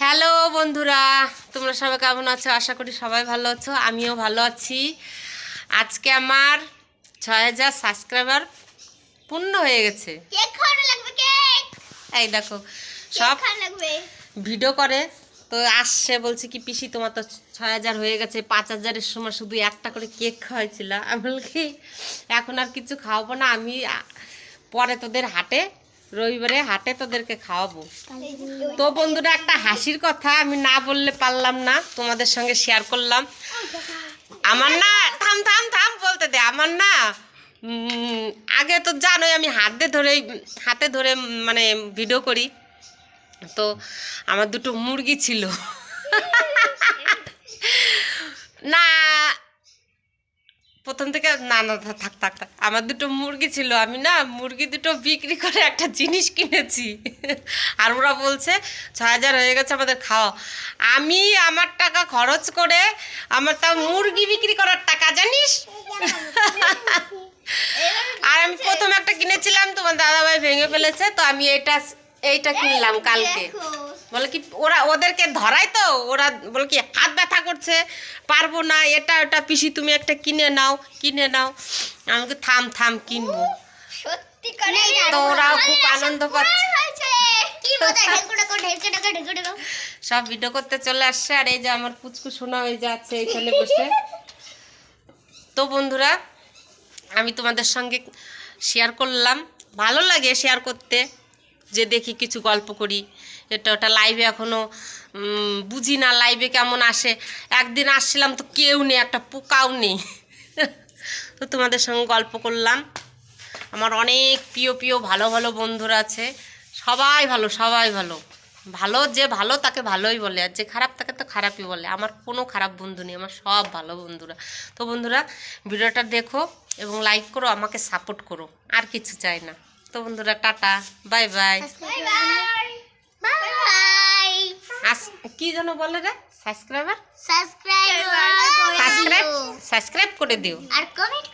Hello বন্ধুরা তোমরা সবাই কেমন আছো? আশা করি সবাই ভালো আছো আমিও ভালো আছি। আজকে আমার ছয় হাজার সাবস্ক্রাইবার পূর্ণ হয়ে গেছে। এই দেখো সব ভিডিও করে তো আসছে বলছে কি পিসি তোমার তো ছয় হাজার হয়ে গেছে পাঁচ হাজারের সময় শুধু একটা করে কেক খাওয়াইছিল। আমি বলি কি? এখন আর কিছু খাওয়াবো না আমি পরে তোদের হাটে রবিবারে হাটে তোদেরকে খাওয়াবো। তো বন্ধুরা একটা হাসির কথা আমি না বললে পারলাম না তোমাদের সঙ্গে শেয়ার করলাম। আমার না থাম থাম থাম বলতে দে আমার না আগে তো জানোই আমি হাতে ধরে হাতে ধরে মানে ভিডিও করি। তো আমার দুটো মুরগি ছিল। না প্রথম থেকে না না থাক থাক থাক। আমার দুটো মুরগি ছিল, আমি না মুরগি দুটো বিক্রি করে একটা জিনিস কিনেছি। আর ওরা বলছে ছ হাজার হয়ে গেছে আমাদের খাওয়া আমি আমার টাকা খরচ করে আমার তাও মুরগি বিক্রি করার টাকা, জানিস? আর আমি প্রথম একটা কিনেছিলাম, তোমার দাদাভাই ভেঙে ফেলেছে, তো আমি এটা, এইটা কিনলাম কালকে। বলে কি ওরা ওদেরকে ধরাই তো ওরা বলে কি হাত ব্যথা করছে পারব না এটা ওটা পিসি তুমি একটা কিনে নাও কিনে নাও। আমাকে থাম থাম কিনবো। তো ওরাও খুব আনন্দ পাচ্ছে। সব ভিডিও করতে চলে আসছে আর এই যে আমার পুচকু শোনা হয়ে যাচ্ছে এখানে বসে। তো বন্ধুরা আমি তোমাদের সঙ্গে শেয়ার করলাম। ভালো লাগে শেয়ার করতে। যে দেখি কিছু গল্প করি। এটা ওটা লাইভে এখনও বুঝি না লাইভে কেমন আসে। একদিন আসছিলাম তো কেউ নেই, একটা পোকাও নেই। তো তোমাদের সঙ্গে গল্প করলাম। আমার অনেক প্রিয় প্রিয়, ভালো ভালো বন্ধুরা আছে। সবাই ভালো সবাই ভালো। ভালো যে ভালো তাকে ভালোই বলে, আর যে খারাপ তাকে তো খারাপই বলে। আমার কোনো খারাপ বন্ধু নেই, আমার সব ভালো বন্ধুরা। তো বন্ধুরা, ভিডিওটা দেখো এবং লাইক করো, আমাকে সাপোর্ট করো। আর কিছু চাই না। তো বন্ধুরা টাটা বাই বাই। কি যেন বলে রে? সাবস্ক্রাইবার? সাবস্ক্রাইব সাবস্ক্রাইব সাবস্ক্রাইব করে দিও। আর কমেন্ট